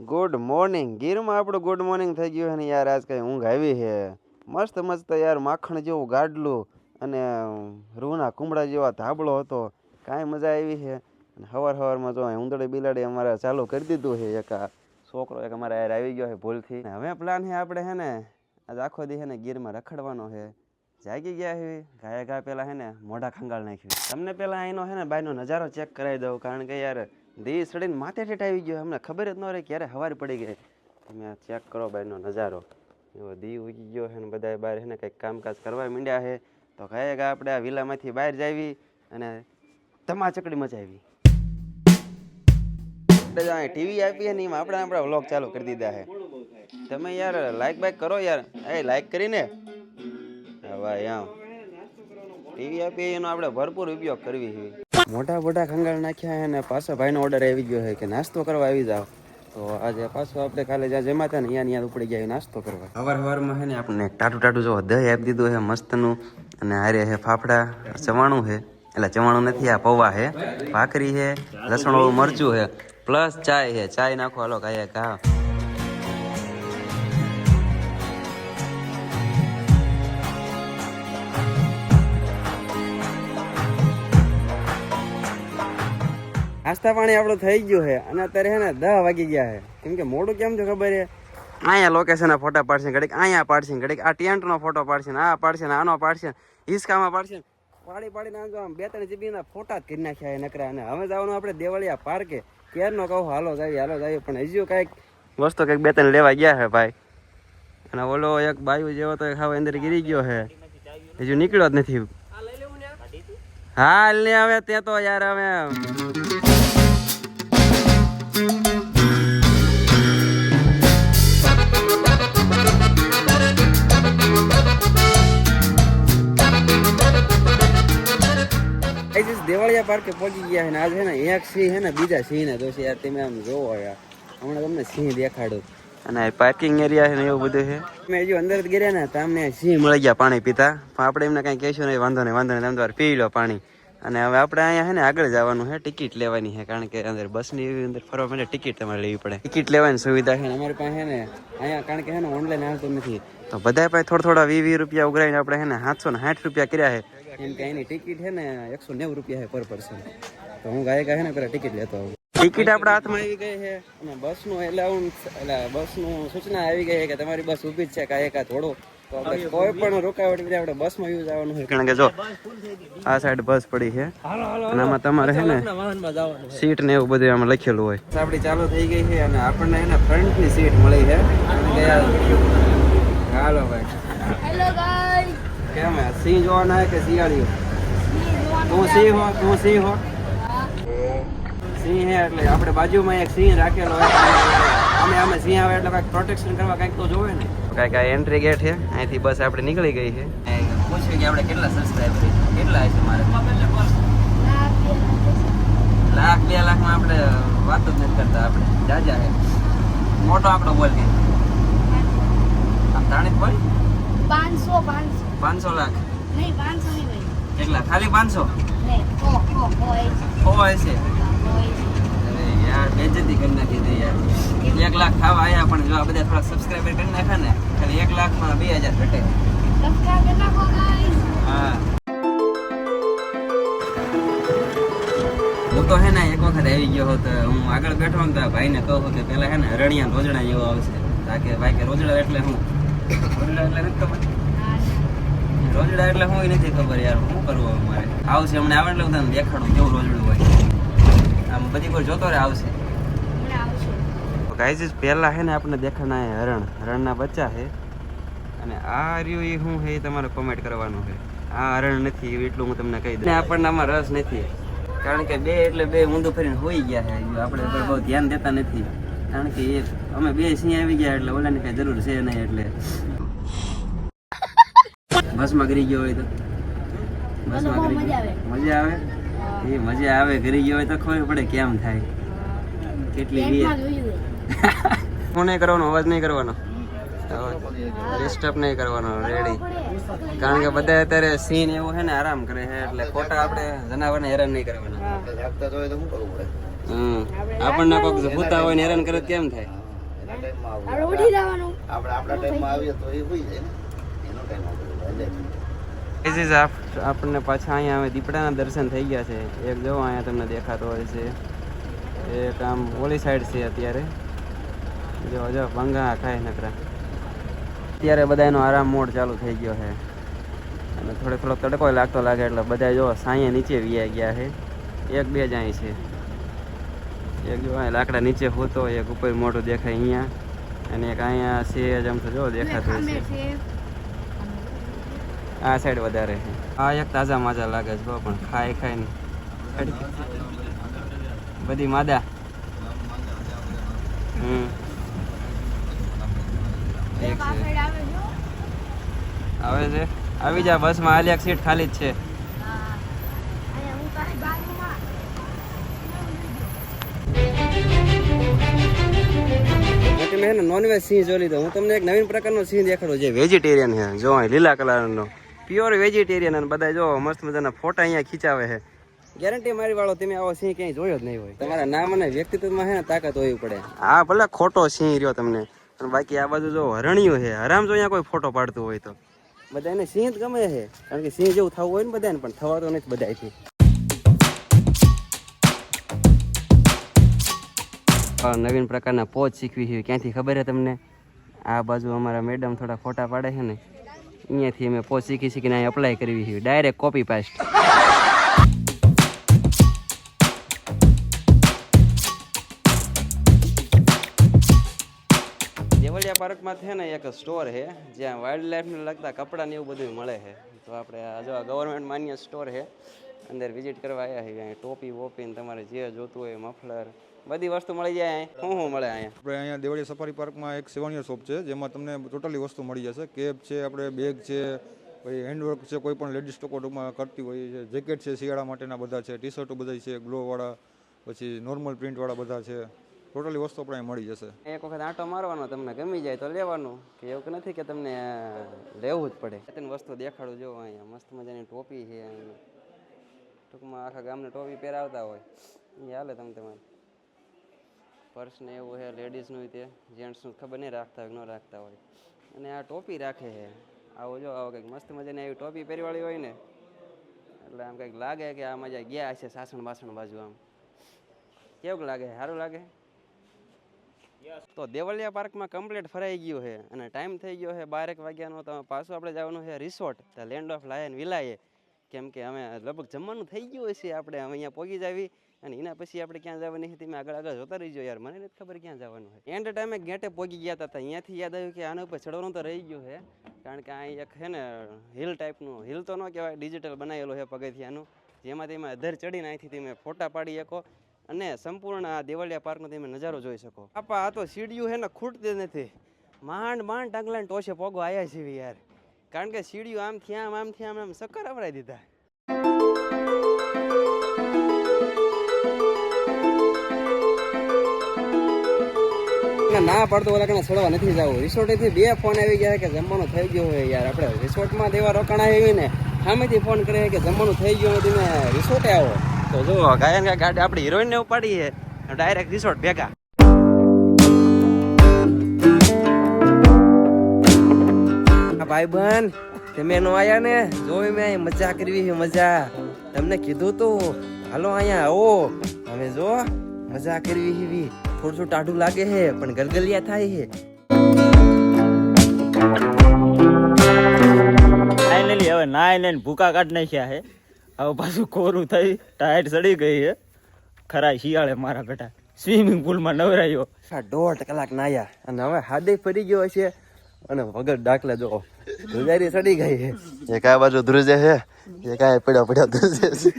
Good morning ગીરમાં આપણું good morning થઈ ગયું ને યાર, આજ કઈ ઊંઘ આવી છે. મસ્ત મસ્ત યાર, માખણ જેવું ગાડલું અને રૂના કુમડા જેવા ધાબળો હતો. કાંઈ મજા આવી છે. અને હવાર હવારમાં જો અહીં બિલાડી અમારે ચાલુ કરી દીધું છે એક છોકરો એક અમારે યાર આવી ગયો છે ભૂલથી. હવે પ્લાન છે આપણે છે ને, આજ આખો દી છે ને ગીરમાં રખડવાનો છે. જાગી ગયા છે, ગાયા ગા પેલા છે ને મોઢા ખંગાળ નાખ્યું તમને પેલા એનો છે ને બાયનો નજારો ચેક કરાવી દઉં, કારણ કે યાર દી સડીને માથે ઠેઠ આવી ગયો. અમને ખબર જ ન રહે ક્યારે હવાર પડી ગઈ. તમે આ ચેક કરો બાયનો નજારો. એવો દી ઉગી ગયો છે ને બધા બહાર છે ને કંઈક કામકાજ કરવા માંડ્યા છે. તો કહે કે આપણે આ વિલામાંથી બહાર જાવી અને ધમાચકડી મચાવી. આપણે ટીવી આપીએ ને એમાં આપણે આપણા વ્લોગ ચાલુ કરી દીધા છે. તમે યાર લાઈક બાઈક કરો યાર. એ લાઈક કરીને. હવે આમ. ટીવી આપીએ એનો આપણે ભરપૂર ઉપયોગ કરવી છે. મોટા મોટા ખંગાળ નાખ્યા અને પાછો ભાઈનો ઓર્ડર આવી ગયો છે કે નાસ્તો કરવા આવી જાઓ. તો આજે પાછો આપણે કાલે જ્યાં જમાતા ને અહીંયા ત્યાં ઉપડી ગયા નાસ્તો કરવા. સવાર સવારમાં છે ને આપણને ટાટું ટાટું જો દહીં આપી દીધું છે, મસ્તનું. અને હારે છે ફાફડા, ચવાણું છે. એટલે ચવાણું નથી, આ પૌવા છે. ભાખરી છે લસણવાળું મરચું છે. પ્લસ ચાય છે. ચાય નાખો, હાલો કાંઈ કા નાસ્તા પાણી આપણું થઈ ગયું છે. અને અત્યારે છે ને દસ વાગી ગયા છે. કેમ કે મોડું કેમ છે ખબર છે? અહીંયા લોકેશનના ફોટા પાડશે ઘડીક, અહીંયા પાડશે ઘડીક, આ ટેન્ટનો ફોટો પાડશે આ પાડશે ને આનો પાડશે હિસકામાં પાડશે પાડી પાડીને આમ આમ બે ત્રણ જીબીના ફોટા જ કરી નાખ્યા નકરા. અને હવે જવાનું આપણે દેવળિયા પાર્કે ક્યારનો કહું, હાલો જાવી હાલો જાવી પણ હજુ કાંઈક વસ્તુ કંઈક બે ત્રણ લેવા ગયા છે ભાઈ. અને ઓલો એક બાયુ જેવો તો ખાવા અંદર ગીરી ગયો છે. હજુ નીકળ્યો જ નથી. હા લે હવે તે તો યાર હવે પાર્કે પહોંચી ગયા છે ને આજે ને એક સિંહ છે ને બીજા સિંહ ને દોષી યાર તમે આમ જોવો યાર. હમણાં તમને સિંહ દેખાડું. અને પાર્કિંગ એરિયા છે ને એવું બધું છે? મેં હજુ અંદર જ ગયા ને તો અમને સિંહ મળી ગયા પાણી પીતા. પણ આપણે એમને કાંઈ કહેશું નહીં વાંધો નહીં વાંધો નહીં તમે તમારે પી લો પાણી. અને હવે આપણે અહીંયા છે ને આગળ જવાનું છે ટિકિટ લેવાની છે કારણ કે અંદર બસની એવી અંદર ફરવા માટે ટિકિટ તમારે લેવી પડે. ટિકિટ લેવાની સુવિધા છે અમારી પાસે ને અહીંયા કારણ કે છે ને ઓનલાઈન આવતું નથી. તો બધા પાસે થોડા થોડા વીસ વીસ રૂપિયા ઉઘરાઈને આપણે છે ને સાતસો ને સાઠ રૂપિયા કર્યા છે. કેમ કે એની ટિકિટ છે ને એકસો નેવું રૂપિયા છે પર પર્સન તો હું ગાયક છે ને પેલા ટિકિટ લેતો આવું. ટિકિટ આપણા હાથમાં આવી ગઈ છે. અને બસનું એલાઉન્સ એટલે બસનું સૂચના આવી ગઈ છે કે તમારી બસ ઊભી જ છે કાંઈ એકા થોડો. કોઈ પણ રોકાવટ આપણે બસમાં યુઝ આવવાનું છે કારણ કે જો આ સાઈડ બસ પડી છે. અને આમાં તમારે છે ને સીટ ને એવું બધું આમાં લખેલું હોય. આપણી ચાલુ થઈ ગઈ છે અને આપણને એને ફ્રન્ટની સીટ મળી છે. હાલો ભાઈ. કેમ હે? સિંહ જોવાના હે કે શિયાળીઓ? તું સિંહ હો તું સિંહ હો. સિંહ હે એટલે આપણે બાજુમાં એક સિંહ રાખેલો હોય. અમે અમે સિંહ આવે એટલે કાંઈક પ્રોટેક્શન કરવા કાંઈક તો જોવે ને. કાંઈક આ એન્ટ્રી ગેટ છે. અહીંથી બસ આપણે નીકળી ગઈ છે. પૂછ્યું કે આપણે કેટલા સબસ્ક્રાઈબર કેટલા છે મારે? લાખ બે લાખમાં આપણે વાત જ નથી કરતા આપણે. જાજા છે મોટો આંકડો બોલ કે આમ તાણી બોલ. પાંચસો પાંચસો. પાંચસો લાખ. નહીં પાંચસો નહીં ભાઈ. કેટલા ખાલી પાંચસો? હોય છે. યાર બેજતી કરી નાખી દે યાર. એક લાખ ખાવા આવ્યા પણ જો આ બધા થોડા સબસ્ક્રાઇબર કરી નાખ્યા ને ખાલી એક લાખમાં બે હજાર ઘટે. નાખો હા. હું તો હે ને એક વખત આવી ગયો હતો હું આગળ બેઠો ને તો ભાઈને કહું કે પેલા હે ને હરણિયા રોજડા જેવો આવશે. તા ભાઈ કે રોજડા એટલે હું રોજડા એટલે નથી ખબર રોજડા એટલે હું નથી ખબર યાર શું કરવું હવે મારે? આવશે હમણાં આવે એટલે હું તને દેખાડું કેવું રોજડું હોય. આમ બધી કોઈ જોતો રહે આવશે. ગાઈઝ પહેલા હે ને આપણે દેખાણા એ હરણ. હરણના બચ્ચા છે અને આ રહ્યું એ શું છે એ તમારે કોમેન્ટ કરવાનું છે આ હરણ નથી એટલું હું તમને કહી દઉં. આપણને આમાં રસ નથી. કારણ કે બે એટલે બે ઊંધું ફરીને હોઈ ગયા છે આપણે બહુ ધ્યાન દેતા નથી. કારણ કે એ અમે બે સિંહ આવી ગયા એટલે ઓલાની કઈ જરૂર છે નહીં એટલે બસમાં ગરી ગયો હોય તો. બસમાં ગરી મજા આવે. એ મજા આવે. ગરી ગયો હોય તો ખબર પડે કેમ થાય. કેટલી નહીં કરવાનો અવાજ નહીં કરવાનો. ડિસ્ટર્બ નહીં કરવાનો રેડી કારણ કે બધા અત્યારે સીન એવું છે ને આરામ કરે છે એટલે ખોટા આપણે જનાવરને હેરાન નહીં કરવાના. આપણને કોઈક ભૂતા હોય ને હેરાન કરે કેમ થાય? એના ટાઈમમાં આવું. આપણે ઉઠી જવાનું. આપણે આપણા ટાઈમમાં આવીએ તો એ હોઈ જાય ને. એનો ટાઈમ આપણે This આપણને પાછા અહીંયા હવે દીપડાના દર્શન થઈ ગયા છે. એક જો અહીંયા તમને દેખાતો હોય છે. એક આમ ઓલી સાઈડ છે અત્યારે. જો જો ભંગા ખાય નકરા. અત્યારે બધા એનો આરામ મોડ ચાલુ થઈ ગયો છે. અને થોડો થોડો તડકો લાગતો લાગે એટલે બધા જો સાંયે નીચે વ્યાઈ ગયા છે. એક બે જ અહીં છે. એક જો લાકડા નીચે હોતો એક ઉપર મોટું દેખાય અહીંયા અને એક અહીંયા છે જ આમ તો જો દેખાતું છે. આ સાઈડ વધારે છે. આ એક તાજા માજા લાગે છે બહુ પણ ખાઈ ખાઈને બધી માદા. હમ. આવે છે. આવી જા બસમાં આલી એક સીટ ખાલી જ છે. બાકી મેં નોનવેજ સિંહ જોઈ લીધો. હું તમને એક નવીન પ્રકારનો સિંહ દેખાડો જે વેજીટેરિયન છે. જો લીલા કલરનો. પ્યોર વેજીટેરિયન અને બધા જો મસ્ત મજાના ફોટા અહીંયા ખીચાવે છે. ગેરંટી મારી વાળો તમે આવો સિંહ ક્યાંય જોયો જ નહીં હોય. તમારા નામ અને વ્યક્તિત્વમાં ને તાકાત હોવી પડે. આ ભલે ખોટો સિંહ રહ્યો તમને અને બાકી આ બાજુ જો હરણિયું છે. હરામ જો અહીંયા કોઈ ફોટો પાડતું હોય તો. બધાને સિંહ જ ગમે છે. કારણ કે સિંહ જેવું થવું હોય ને બધાને પણ થવાતો નથી બધાથી નવીન પ્રકારના પોચ શીખવી છે. ક્યાંથી ખબર છે તમને? આ બાજુ અમારા મેડમ થોડા ફોટા પાડે છે ને અહીંયાથી અમે પોચ શીખી શીખીને અહીં અપ્લાય કરવી છે. ડાયરેક્ટ કોપી પાસ્ટ દેવળિયા પાર્કમાં છે ને એક સ્ટોર છે, જ્યાં વાઇલ્ડ લાઈફને લગતા કપડાં ને એવું બધું મળે છે. તો આપણે જો ગવર્મેન્ટ માન્ય સ્ટોર છે, અંદર વિઝિટ કરવા આવ્યા છીએ. ટોપી વોપી તમારે જે જોતું હોય મફલર બધી વસ્તુ મળી જાય શું શું મળે અહીંયા? આપણે અહીંયા દેવળી સફારી પાર્કમાં એક સેવનિયર શોપ છે જેમાં તમને ટોટલી વસ્તુ મળી જશે. કેબ છે આપણે બેગ છે પછી હેન્ડવર્ક છે કોઈ પણ લેડીઝ લોકો ટૂંકમાં કરતી હોય છે. જેકેટ છે શિયાળા માટેના બધા છે ટી શર્ટો બધા છે ગ્લોવાળા પછી નોર્મલ પ્રિન્ટવાળા બધા છે. ટોટલી વસ્તુ આપણે મળી જશે. એક વખત આંટો મારવાનો તમને ગમી જાય તો લેવાનું. કે એવું નથી કે તમને લેવું જ પડે. તેની વસ્તુ દેખાડું જો અહીંયા મસ્ત મજાની ટોપી છે અહીંયા ટૂંકમાં આખા ગામને ટોપી પહેરાવતા હોય. એ હાલે તમે તમારે. પર્સ ને એવું છે લેડીઝનું તે જેન્ટ્સનું ખબર નહીં રાખતા હોય ન રાખતા હોય. અને આ ટોપી રાખે છે આવો જો આવો કંઈક મસ્ત મજાની આવી ટોપી પહેરવાળી હોય ને એટલે આમ કંઈક લાગે કે આ મજા ગયા હશે સાસણ બાસણ બાજુ આમ. કેવું લાગે? સારું લાગે? તો દેવલિયા પાર્કમાં કમ્પ્લીટ ફરાઈ ગયું છે અને ટાઈમ થઈ ગયો છે બારેક વાગ્યાનો. તો પાછું આપણે જવાનું છે resort the land of lion વિલાએ કેમ કે અમે લગભગ જમવાનું થઈ ગયું હશે આપણે અમે અહીંયા પહોંચી જાવી. અને એના પછી આપણે ક્યાં જવાની હતી? તમે આગળ આગળ જોતા રહીજો યાર, મને નથી ખબર ક્યાં જવાનું હોય. એન્ડ ટાઈમે ગેટે પહોંચી ગયા હતા અહીંયાથી યાદ આવ્યું કે આના ઉપર ચડવાનું તો રહી ગયું છે કારણ કે અહીં એક છે ને હિલ ટાઈપનું હિલ તો ન કહેવાય ડિજિટલ બનાવેલું છે પગથિયાનું જેમાં તેમાં અધર ચડીને અહીંથી તમે ફોટા પાડી શકો અને સંપૂર્ણ આ દેવળિયા પાર્કનો તમે નજારો જોઈ શકો. આપા, આ તો સીડીયું છે ને ખૂટતી નથી. માંડ માંડ ટાંગલાને ટોશે પોગો આવ્યા છે યાર. કારણ કે સીડીયું આમથી આમ આમથી આમ આમ સક્કર અવરાઈ દીધા. ના પડતો કણે ચડવા નથી જવું. રિસોર્ટેથી બે ફોન આવી ગયા કે જમવાનું થઈ ગયું હોય યાર. આપણે રિસોર્ટમાં દેવા રોકાણા આવી ને સામેથી ફોન કરે કે જમવાનું થઈ ગયું હોય તમે રિસોર્ટે આવો. તો જો ગાયન ગાડી આપણી હિરોઈનને ઉપાડી છે ડાયરેક્ટ રિસોર્ટ ભેગા. ભાઈ બન તમે નો આયા ને? જોઈ મેં મજા કરવી મજા. તમને કીધું તું હાલો અહીંયા આવો. હવે જો મજા કરવી છે થોડું ટાઢું લાગે છે પણ ગલગલિયા થાય છે ફાઇનલી હવે નાઈ લઈને ભૂકા કાઢ નાખ્યા છે હવે પાછું કોરું થઈ ટાયર સડી ગઈ છે ખરા શિયાળે મારા બેટા. સ્વિમિંગ પુલમાં નવરાયો. દોઢ કલાક નાયા અને હવે હાદે ફરી ગયો છે અને વગર ડાકલા જો ધ્રુજારી સડી ગઈ છે એક આ બાજુ ધ્રુજે છે એક આ પડ્યો પડ્યો ધ્રુજે છે.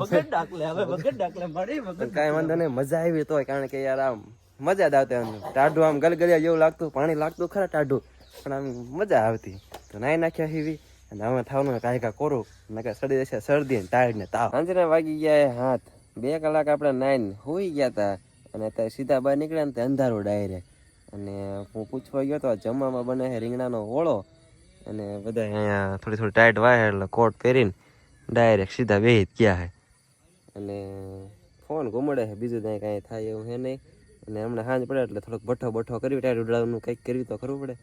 વગર ડાકલે હવે વગર ડાકલે મળી વગર કાંઈ વાંધો નહીં મજા આવી તોય કારણ કે યાર આમ મજા જ આવતી આમ ટાઢું આમ ગલગલિયા જેવું લાગતું પાણી લાગતું ખરા ટાઢું પણ આમ મજા આવતી. તો નાઈ નાખ્યા હીવી અને હવે થવાનું કાંઈ કાંઈ કોરું નકર સડી જશે શરદી ને ટાઢ ને તાવ. સાંજના વાગી ગયા હાથ. બે કલાક આપણે નાઈને હોઈ ગયા હતા અને અત્યારે સીધા બહાર નીકળ્યા ને તે અંધારું ડાયરેક્ટ. અને હું પૂછવા ગયો તો જમવામાં બને છે રીંગણાનો ઓળો અને બધા અહીંયા થોડી થોડી ટાઈટ વાય એટલે કોટ પહેરીને ડાયરેક્ટ સીધા બેહી ગયા છે. અને ફોન ગુમડે છે બીજું ત્યાં કાંઈ થાય એવું છે નહીં. અને હમણાં સાંજ પડે એટલે થોડોક ભઠ્ઠો બઠો કરી ટાયર ઉડાડવાનું કંઈક કરવી તો કરવું પડે.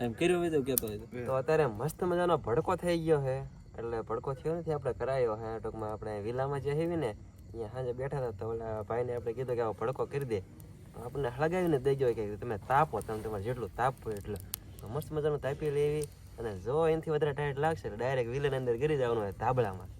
એમ કર્યું હોય તો કહેતો તો. અત્યારે મસ્ત મજાનો ભડકો થઈ ગયો છે. એટલે ભડકો થયો નથી આપણે કરાયો છે. ટૂંકમાં આપણે વિલામાં જે હેવી ને. અહીંયા સાંજે બેઠા હતા તો ઓલા ભાઈને આપણે કીધું કે આવો ભડકો કરી દે. આપણને હળગાવીને દઈ ગયો કે તમે તાપો, તમે તમારે જેટલું તાપો એટલું. તો મસ્ત મજાનું તાપી લેવી. અને જો એનાથી વધારે ટાઈટ લાગશે ડાયરેક્ટ વિલન અંદર ગરી જવાનું હોય ધાબળામાં.